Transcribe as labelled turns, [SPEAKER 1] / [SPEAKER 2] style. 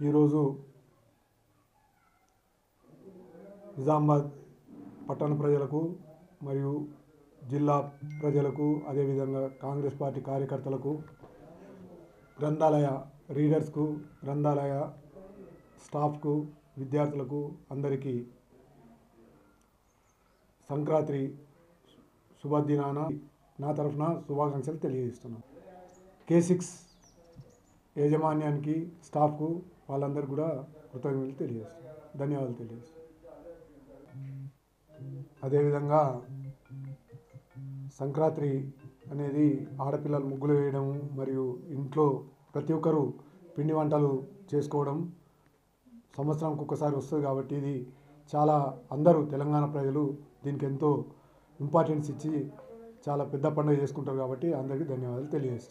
[SPEAKER 1] ఈరోజు నిజామాబాద్ పట్టణ ప్రజలకు మరియు జిల్లా ప్రజలకు అదేవిధంగా కాంగ్రెస్ పార్టీ కార్యకర్తలకు గ్రంథాలయ రీడర్స్కు గ్రంథాలయ స్టాఫ్కు విద్యార్థులకు అందరికీ సంక్రాంతి శుభదినాన నా తరఫున శుభాకాంక్షలు తెలియజేస్తున్నాను. కే సిక్స్ యాజమాన్యానికి స్టాఫ్కు వాళ్ళందరికీ కూడా కృతజ్ఞతలు తెలియజేస్తున్నాను. ధన్యవాదాలు తెలియజేస్తున్నాను. అదేవిధంగా సంక్రాంతి అనేది ఆడపిల్లలు ముగ్గులు వేయడం మరియు ఇంట్లో ప్రతి ఒక్కరూ పిండి వంటలు చేసుకోవడం సంవత్సరానికి ఒక్కసారి వస్తుంది కాబట్టి ఇది చాలా అందరూ తెలంగాణ ప్రజలు దీనికి ఎంతో ఇంపార్టెన్స్ ఇచ్చి చాలా పెద్ద పండుగ చేసుకుంటారు కాబట్టి అందరికీ ధన్యవాదాలు తెలియజేస్తున్నాను.